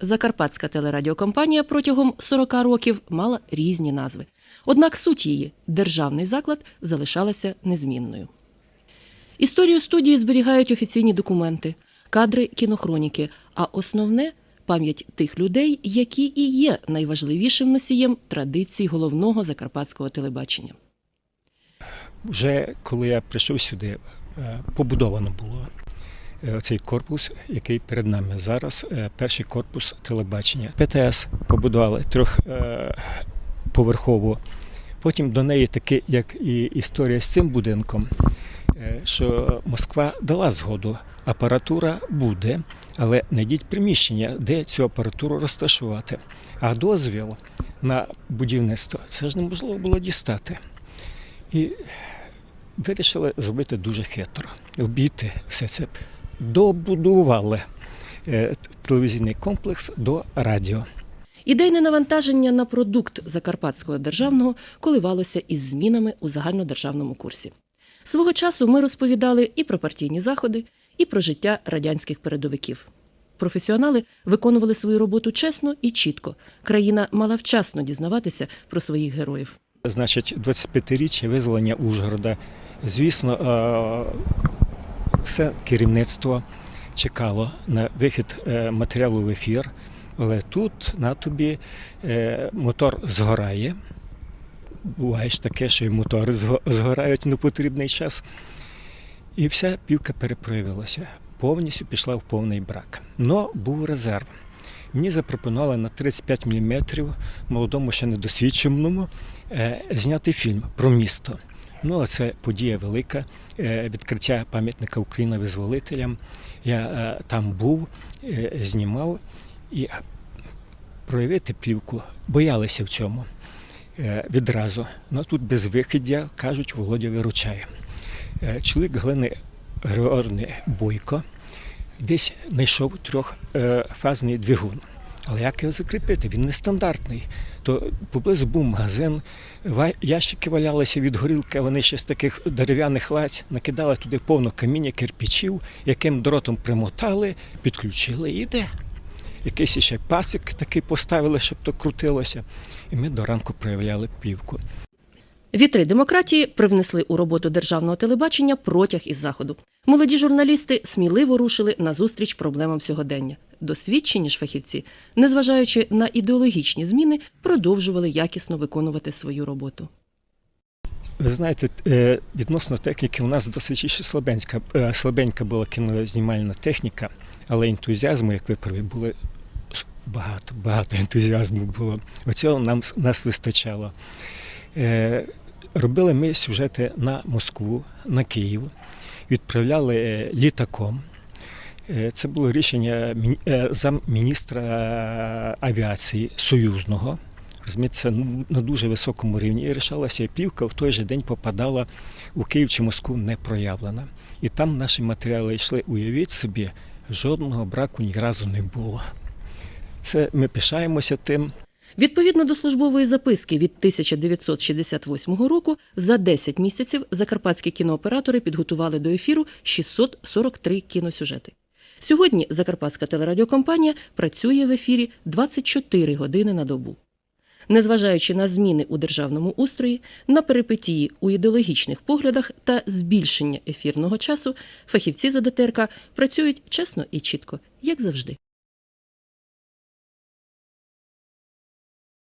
Закарпатська телерадіокомпанія протягом 40 років мала різні назви. Однак суть її державний заклад залишалася незмінною. Історію студії зберігають офіційні документи, кадри кінохроніки, а основне пам'ять тих людей, які і є найважливішим носієм традицій головного закарпатського телебачення. Вже коли я прийшов сюди, е, побудовано було цей корпус, який перед нами зараз, е, перший корпус телебачення. ПТС побудували трьохповерхову. Потім до неї таки, як і історія з цим будинком, е, що Москва дала згоду. Апаратура буде, але знайдіть приміщення, де цю апаратуру розташувати. А дозвіл на будівництво це ж неможливо було дістати. І вирішили зробити дуже хитро, обійти все це. Добудували е, телевізійний комплекс до радіо. Ідейне навантаження на продукт закарпатського державного коливалося із змінами у загальнодержавному курсі. Свого часу ми розповідали і про партійні заходи, і про життя радянських передовиків. Професіонали виконували свою роботу чесно і чітко. Країна мала вчасно дізнаватися про своїх героїв. Значить, 25-річчя визволення Ужгорода. Звісно, е, все керівництво чекало на вихід е, матеріалу в ефір, але тут на тобі е, мотор згорає. Буває ж таке, що і мотори згорають в непотрібний час. І вся півка перепроявилася. Повністю пішла в повний брак. Но був резерв. Мені запропонували на 35 мм молодому ще недосвідченому е, зняти фільм про місто. Ну, це подія велика, е, відкриття пам'ятника Україна визволителям. Я е, там був, е, знімав і проявити плівку боялися в цьому відразу. Ну тут без виходя, кажуть, Володя виручає. Чоловік Глини Георгіївни Бойко десь знайшов трьохфазний двигун. Але як його закріпити? Він нестандартний. То поблизу був магазин, ящики валялися від горілки, вони ще з таких дерев'яних лаць накидали туди повно каміння, кирпичів, яким дротом примотали, підключили і йде. Якийсь ще пасик такий поставили, щоб то крутилося. І ми до ранку проявляли плівку. Вітри демократії привнесли у роботу державного телебачення протяг із заходу. Молоді журналісти сміливо рушили на зустріч проблемам сьогодення. Досвідчені ж фахівці, незважаючи на ідеологічні зміни, продовжували якісно виконувати свою роботу. Ви знаєте, е, відносно техніки у нас досить слабенька, е, слабенька була кінознімальна техніка, але ентузіазму, як ви праві, були багато, багато ентузіазму було. Оцього нам нас вистачало. Е, Робили ми сюжети на Москву, на Київ, відправляли літаком. Е, Це було рішення е, замміністра авіації союзного. Розумієте, на дуже високому рівні. І рішалася і плівка в той же день попадала у Київ чи Москву не проявлена. І там наші матеріали йшли, уявіть собі, жодного браку ні разу не було. Це ми пишаємося тим. Відповідно до службової записки від 1968 року, за 10 місяців закарпатські кінооператори підготували до ефіру 643 кіносюжети. Сьогодні Закарпатська телерадіокомпанія працює в ефірі 24 години на добу. Незважаючи на зміни у державному устрої, на перипетії у ідеологічних поглядах та збільшення ефірного часу, фахівці з ОДТРК працюють чесно і чітко, як завжди.